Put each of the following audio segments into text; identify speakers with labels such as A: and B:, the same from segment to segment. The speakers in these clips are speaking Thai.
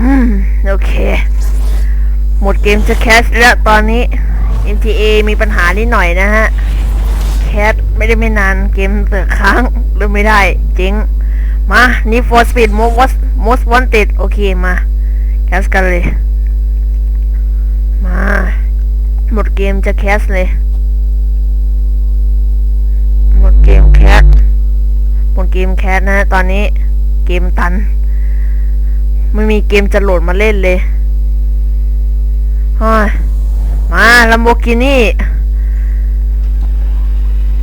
A: อืม โอเค หมดเกมจะแคสแล้วตอนนี้ MTA มีปัญหานิดหน่อยนะฮะ แคสไม่ได้ไม่นานเกมเปิค้างเล่นไม่ได้จริง มานี่ for speed most most wanted โอเคมา แคสกันเลย มา หมดเกมจะแคสเลย หมดเกมแคสหมดเกมแคสนะฮะตอนนี้เกมตัน ไม่มีเกมจะโหลดมาเล่นเลยฮ้ยมาลัมโบกินี่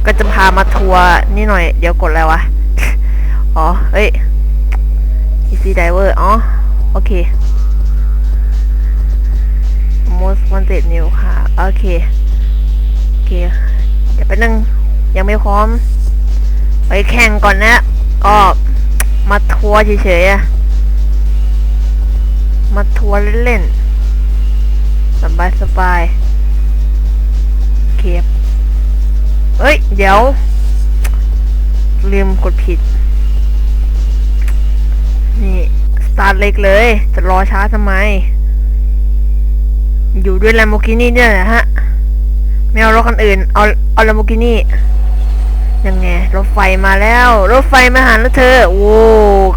A: ก็จะพามาทัวร์นี่หน่อย เดี๋ยวกดอะไรวะ อ๋อเฮ้ย Easy Diver อ๋อ โอเค Most Wanted New ค่ะ โอเค โอเค เดี๋ยวไปนั่งยังไม่พร้อม ไปแข่งก่อนนะ ก็มาทัวร์เฉยๆอะ มาทัวร์เล่นๆ สบายสบายๆโอเคเฮ้ย เดี๋ยว ลืมกดผิด นี่ สตาร์ทเล็กเลย จะรอช้าทำไม อยู่ด้วย Lamborghini เนี่ยนะฮะ ไม่เอารถคันอื่น เอาเอา Lamborghini ยังไง รถไฟมาแล้ว รถไฟมาหาแล้วเธอโว้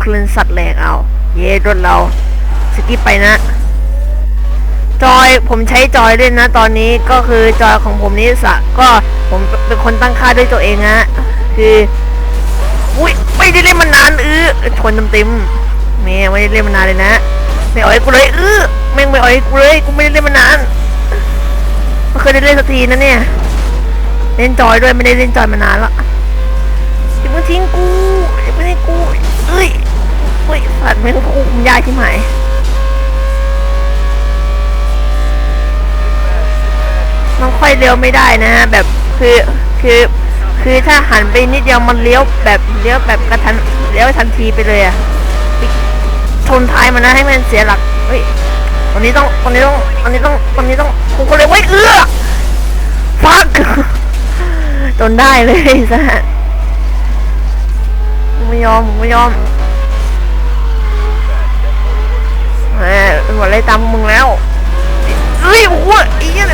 A: คลื่นสัตว์แหลกเอา เย่รถเรา สกิปไปนะ จอยผมใช้จอยด้วยนะ ตอนนี้ก็คือจอยของผมนี่สะก็ผมเป็นคนตั้งค่าด้วยตัวเองฮะคืออุ้ยไม่ได้เล่นมานานเออชนเต็มๆแม่ไม่ได้เล่นมานานเลยนะไม่อ่อยกูเลยเออแม่งไม่อ่อยกูเลยกูไม่ได้เล่นมานานไม่เคยได้เล่นสักทีนะเนี่ยเล่นจอยด้วยไม่ได้เล่นจอยมานานละอย่าเพิ่งทิ้งกูอย่าเพิ่งทิ้งกูเอ้ยเฮ้ยสัตว์แม่งคุมยากที่ไหน เลี้ยวไม่ได้นะฮะแบบคือคือคือถ้าหันไปนิดเดียวมันเลี้ยวแบบเลี้ยวแบบกระทันเลี้ยวทันทีไปเลยอะชนท้ายมันนะให้มันเสียหลักเฮ้ยวันนี้ต้องวันนี้ต้องวันนี้ต้องวันนี้ต้องกูก็เลยเว้เอื้อฟักจนได้เลยซะไม่ยอมไม่ยอมแหมหัวไล่ตามมึงแล้วเฮ้ยโอ้โหไอ้เหี้ย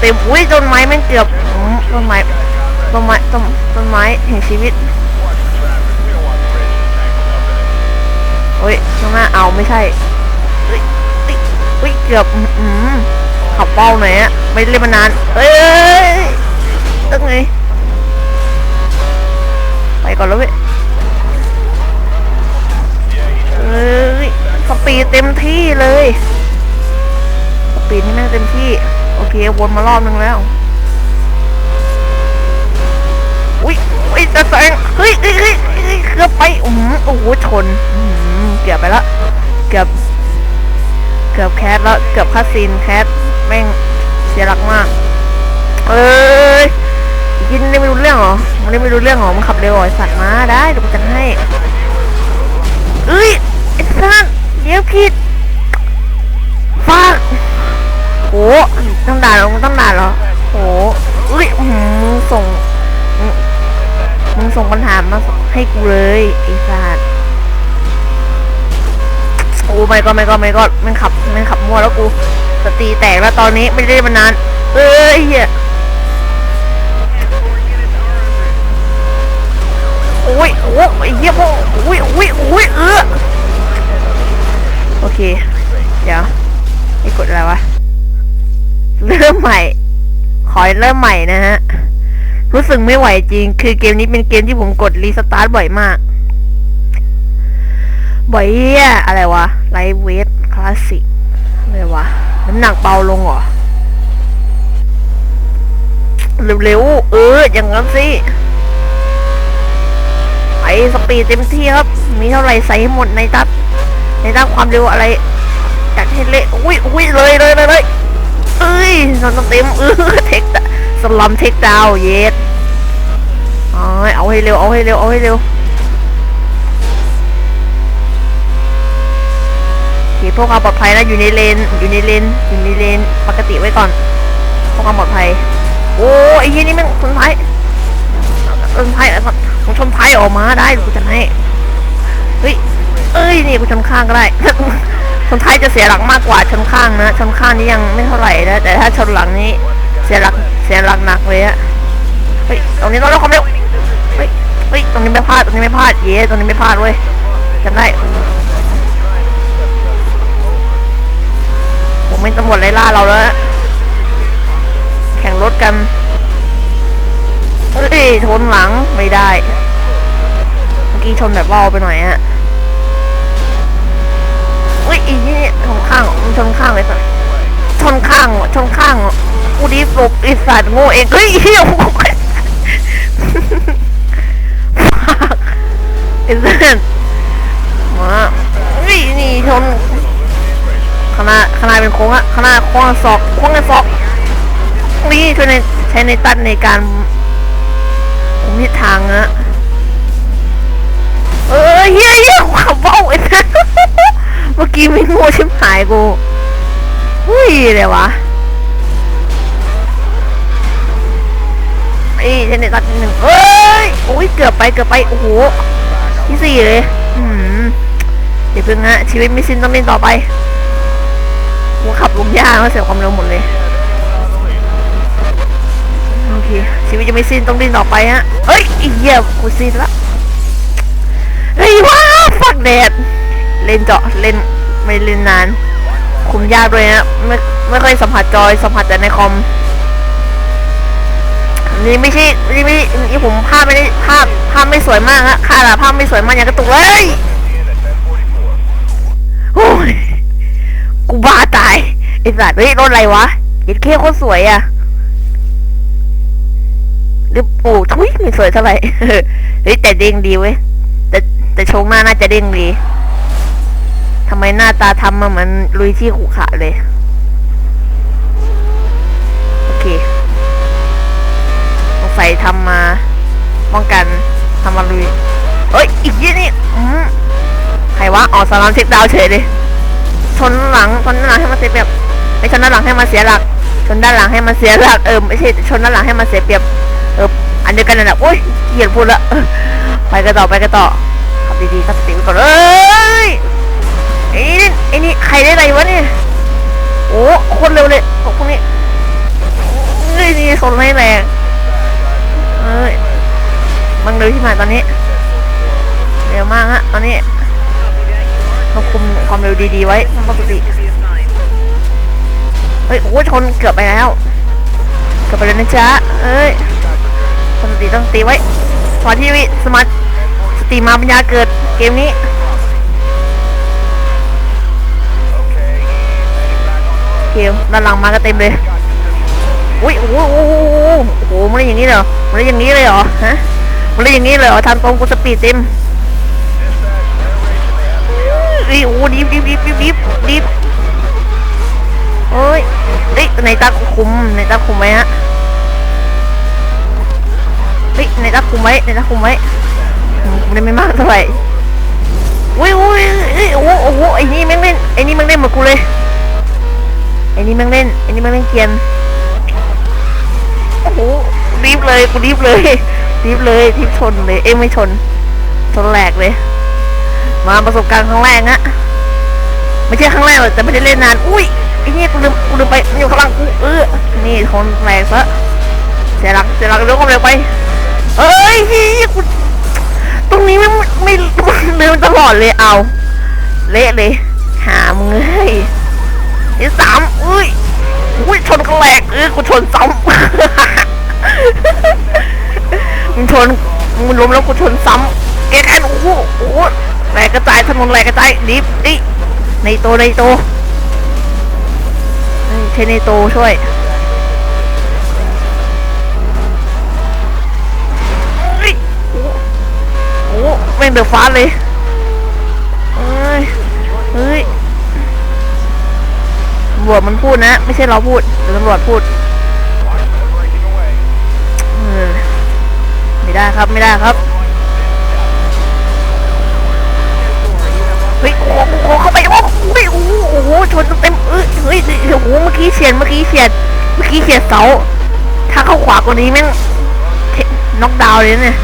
A: เต็มอุ้ยต้นไม้แม่งเกือบอืมต้นไม้ต้นไม้ต้นต้นไม้แห่งชีวิตโอ้ยข้างหน้าเอาไม่ใช่เฮ้ยเฮ้ยเฮ้ยเกือบอืมขับเป้าหน่อยอะไม่เล่นมานานเอ้ยตั้งไงไปก่อนแล้วเว้ยเอ้ยสปีดเต็มที่เลย เต็มที่ โอเค วนมารอบนึงแล้ว อุ้ยอุ้ยจะแซงเฮ้ยเฮ้ยเฮ้ยเกือบไปอืมโอ้โหชนอืมเกือบไปละเกือบ เกือบแคสแล้ว เกือบคาซีนแคสแม่งเสียหลักมาก เอ้ยยินได้ไม่รู้เรื่องหรอมันได้ไม่รู้เรื่องหรอมันขับเร็วหรอไอ้สัตว์มาได้เดี๋ยวกูจัดให้เอ้ยไอ้สัตว์เดี๋ยวผิดฟาก ต้องด่าเหรอมึงต้องด่าเหรอโหอุ้ยมึงส่งมึงส่งปัญหามาให้กูเลยไอ้สัสโอ้ไม่ก็ไม่ก็ไม่ก็มันขับมันขับมัวแล้วกูสติแตกแล้วตอนนี้ไม่ได้มานาน เอ้ยเหี้ยโอ้ยโอ้ยเหี้ยพวกโอ้ยโอ้ยโอ้ยเออโอเค เดี๋ยวไอ้กดอะไรวะ เริ่มใหม่ ขอเริ่มใหม่นะฮะ รู้สึกไม่ไหวจริง คือเกมนี้เป็นเกมที่ผมกดรีสตาร์ทบ่อยมาก บ่อยเยอะไรวะไลท์เวทคลาสสิกอะไรวะ น้ำหนักเบาลงเหรอ เร็วๆ เออ อย่างนั้นสิไอสปีดเต็มที่ครับ มีเท่าไหร่ใส่ให้หมดในตับในตับความเร็วอะไรจัดให้เละอุ้ยอุ้ยเลยเลยเลยเลย เอ้ยนอนเต็มเออเทคสลัมเทคดาวเยสเอาให้เอาให้เร็ว เอาให้เร็ว เอาให้เร็วโอเคพวกความปลอดภัยนะอยู่ในเลน อยู่ในเลน อยู่ในเลน ปกติไว้ก่อน พวกความปลอดภัย โอ้ไอ้ยี่นี่มันชนท้ายชนท้ายอะไรมันชนท้ายออกมาได้กูจะให้ เฮ้ย เอ้ย นี่กูชนข้างก็ได้ ชนท้ายจะเสียหลักมากกว่าชนข้างนะชนข้างนี่ยังไม่เท่าไหร่นะแต่ถ้าชนหลังนี้เสียหลักเสียหลักหนักเลยอะเฮ้ยตรงนี้ต้องลดความเร็วเฮ้ยเฮ้ยตรงนี้ไม่พลาดตรงนี้ไม่พลาดเย้ตรงนี้ไม่พลาดเว้ยจำได้ผมเป็นตำรวจไล่ล่าเราแล้วแข่งรถกันเฮ้ยชนหลังไม่ได้ เมื่อกี้ชนแบบว่าไปหน่อยฮะ เฮ้ยอีนี่ชนข้างมันชนข้างเลยสัสชนข้างชนข้างกูดีฟลบไอสัตว์โง่เองเฮ้ยเฮียโอ้ยไอ้เส้นมาเฮ้ยนี่ชนขานาดขานาดเป็นโค้งอะขานาดโค้งศอกโค้งในศอกนี่ช่วยในใช้ในตันในการคุมทิศทางนะเออเฮียเฮียขับเบ้าไอ้สัส เมื่อกี้ไม่ง่ชิบหายกูหุ้ยเลยวะไอ้เทนเนตัดหนึ่งเอ้ยโอ้ยเกือบไปเกือบไปโอ้โหที่สี่เลยอืมเดี๋ยวเพิ่งฮะชีวิตไม่สิ้นต้องเล่นต่อไปกูขับลงยากแล้วเสียความเร็วหมดเลยโอเคชีวิตยังไม่สิ้นต้องเล่นต่อไปฮะเอ้ยอ้เหี้ยกูสิ้นละเฮ้ยว้าวฝักแดด เล่นเจาะเล่นไม่เล่นนาน คุมยากด้วยนะไม่ไม่ค่อยสัมผัสจอยสัมผัสแต่ในคอมนี่ไม่ใช่นี่ไม่นี่ผมภาพไม่ได้ภาพภาพไม่สวยมากฮะค่ะภาพไม่สวยมากอย่างกระตุกเลยโอ้ยกูบ้าตายไอ้สัตว์เฮ้ยรถอะไรวะเห็นเคโคตรสวยอะหรือโอ้ทุยไม่สวยเท่าไหร่เฮ้ยแต่เด้งดีเว้ยแต่แต่โชงหน้าน่าจะเด้งดี ทำไมหน้าตาทำมาเหมือนลุยที่ขู่ขาเลย โอเคสงสัยทำมาป้องกันทำมาลุย เอ้ย อีกยี่นี่อืมใครวะอ๋อสลามเทคดาวเฉยเลย ชนหลังชนด้าหลังให้มาเสียเปรียบไม่ชนด้านหลังให้มาเสียหลัก ชนด้านหลังให้มาเสียหลัก เออไม่ใช่ชนด้านหลังให้มาเสียเปรียบ เออ อันเดียวกันนั่นแหละโอ้ยเกลียดพูดละ ไปกันต่อไปกันต่อขับดีๆขับสติไว้ก่อนเอ้ยไอ้นี่ไอ้นี่ใครได้ไรวะเนี่ยโอ้คนเร็วเลยพวกนี้เฮ้ยนี่ชนไม่แรงเอ้ยมันเร็วที่มาตอนนี้เร็วมากฮะตอนนี้ต้องคุมความเร็วดีๆไว้ต้องปกติเฮ้ยโอ้ชนเกือบไปแล้วเกือบไปแล้วนะจ๊ะเอ้ยสติต้องตีไว้สมาธิวิสมาธิสติมาปัญญาเกิดเกมนี้ เกมด้านหลังมาก็เต็มเลยอุ้ยโอ้โหโอ้โหโอ้โหมันได้อย่างนี้เหรอมันได้อย่างนี้เลยเหรอฮะมันได้อย่างนี้เลยเหรอทางตรงกูสปีดเต็มอุ้ยโอ้ดิบดิบดิบดิบดิบดิบโอ้ยเฮ้ยในตาคุมในตาคุมไว้ฮะเฮ้ยในตาคุมไว้ในตาคุมไว้อืมได้ไม่มากเท่าไหร่อุ้ยอุ้ยเอ้ยโอ้โหไอ้นี่แม่งเล่นไอ้นี่แม่งเล่นหมือนกูเลย ไอ้นี่แม่งเล่นไอ้นี่แม่งเล่นเกียนโอ้โหรีบเลยกูรีบเลยรีบเลยรีบชนเลยเอ้ยไม่ชนชนแหลกเลย มาประสบการณ์ครั้งแรกนะไม่ใช่ครั้งแรกหรอกแต่ไม่ได้เล่นนานอุ้ยไอ้นี่กูลืมกูลืมไปมันอยู่ข้างหลังกูเออนี่ชนแหลกซะเสียหลักเสียหลักเร็วความเร็วไปเอ้ยเฮ้ยกูตรงนี้ไม่ไม่ลืมตลอดเลยเอา เละเลยหามึงเอ้ย ที่สามอุ้ยอุ้ยชนกันแหลกเออกูชนซ้ำมึงชนมึงล้มแล้วกูชนซ้ำแกแค่โอ้โหโอ้โหแหลกกระจายถนนแหลกกระจายดิฟดิในโตในโตเฮ้ยใช้ในโตช่วยเฮ้ยโอ้โหแม่งเดือดฟ้าเลยเอ้ยเฮ้ยตำรวจมันพูดนะ ไม่ใช่เราพูดแต่ตำรวจพูดไม่ได้ครับไม่ได้ครับเฮ้ยโอ้โหเข้าไปโอ้โหเฮ้ยโอ้โหชนเต็มเอ้ยเฮ้ยโอ้โหเมื่อกี้เฉียดเมื่อกี้เฉียดเมื่อกี้เฉียดเสาถ้าเข้าขวากว่านี้แม่งน็อกดาวน์เลยเนี่ย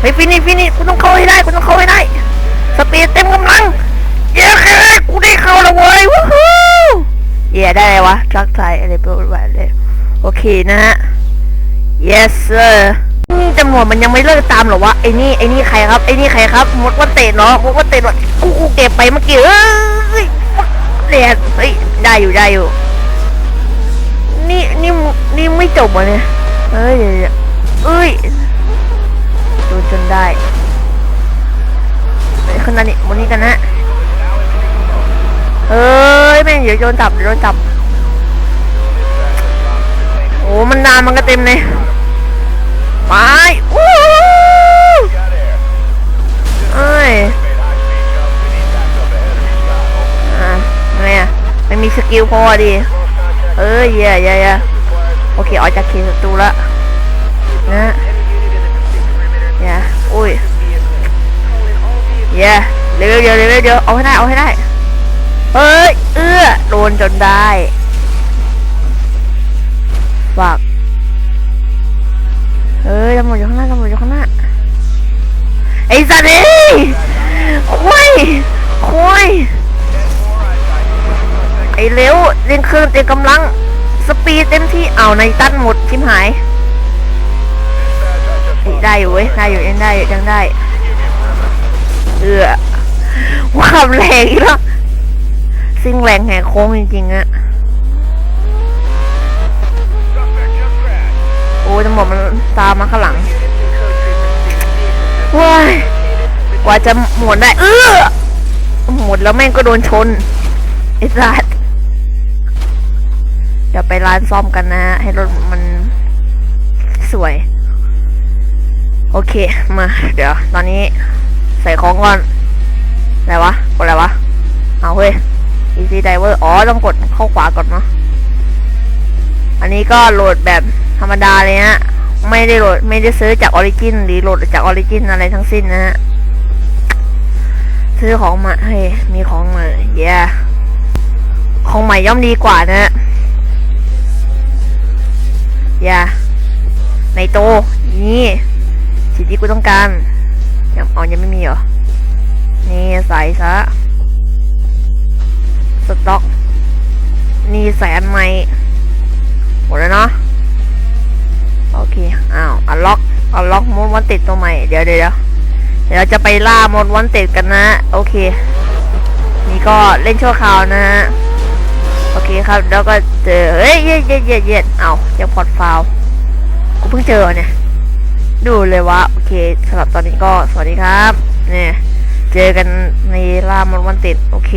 A: เฮ้ยฟินิฟินิชกูต้องเข้าให้ได้กูต้องเข้าให้ได้ สปีดเต็มกำลัง เย้แค่กูได้เข้าแล้วเว้ยวู้ฮู้เย้ได้เลยวะทักทายอะไรไปหวานเลยโอเคนะฮะ yes sir นี่ตำรวจมันยังไม่เลิกตามเหรอวะไอ้นี่ไอ้นี่ใครครับไอ้นี่ใครครับมดว่าเตะเนาะมดว่าเตะเนาะกูกูเก็บไปเมื่อกี้เอ้ยเรียนเฮ้ยได้อยู่ได้อยู่ นี่นี่นี่ไม่จบวะเนี่ยเอ้ยเดี๋ยวเดี๋ยวเอ้ยโดนจนได้ ขึ้นมานี่บนนี้กันนะเอ้ยแม่งเดี๋ยวโดนจับเดี๋ยวโดนจับ โอ้มันนานมันก็เต็มเลยไปอู้เอ้ยอะไงอะไม่มีสกิลพอดิเอ้ยเย่เย่เย่โอเคออกจากเขตศัตรูละนะเย่อุ้ย เย่เร็วเดียวเร็วเดียวเอาให้ได้เอาให้ได้เฮ้ยเอื้อโดนจนได้ฝากเฮ้ยตำรวจอยู่ข้างหน้าตำรวจอยู่ข้างหน้าไอ้สัตว์เอ้ยคุยคุยไอ้เร็วเร่งเครื่องเต็มกำลังสปีดเต็มที่เอาในตั้นหมดชิมหายเฮ้ได้อยู่เว้ยได้อยู่ยังได้อยังได้ เออความแรงอีกแล้วซิ่งแรงแหกโค้งจริงๆอะโอ้ยตำรวจมันตามมาข้างหลังว้ายกว่าจะหมดได้เออหมดแล้วแม่งก็โดนชนไอ้สัสเดี๋ยวไปร้านซ่อมกันนะ ให้รถมันสวย โอเค มา เดี๋ยว ตอนนี้ ใส่ของก่อนอะไรวะ กดอะไรวะ เอาเฮ้ย easy diver อ๋อ ต้องกดเข้าขวาก่อนเนาะ อันนี้ก็โหลดแบบธรรมดาเลยฮะไม่ได้โหลด ไม่ได้ซื้อจากออริจินหรือโหลดจากออริจินอะไรทั้งสิ้นนะฮะ ซื้อของมา เฮ้ย มีของมาเย้ของใหม่ย่อมดีกว่านะฮะเย้ในโต นี่สิ่งที่กูต้องการ ยังอ๋อยังไม่มีเหรอ นี่ใส่ซะ สต็อก นี่แสนใหม่หมดแล้วเนาะ โอเค อ้าว อันล็อก อันล็อกมดวันติดตัวใหม่ เดี๋ยวเดี๋ยวเดี๋ยวเราจะไปล่ามดวันติดกันนะ โอเค นี่ก็เล่นชั่วคราวนะฮะ โอเคครับ แล้วก็เจอ เฮ้ยเย็ดเย็ดเย็ดเย็ดเอ้าเจอพอร์ตฟาว กูเพิ่งเจอเนี่ย ดูเลยว่าโอเคสำหรับตอนนี้ก็สวัสดีครับเนี่ยเจอกันในล่ามดวันติดโอเค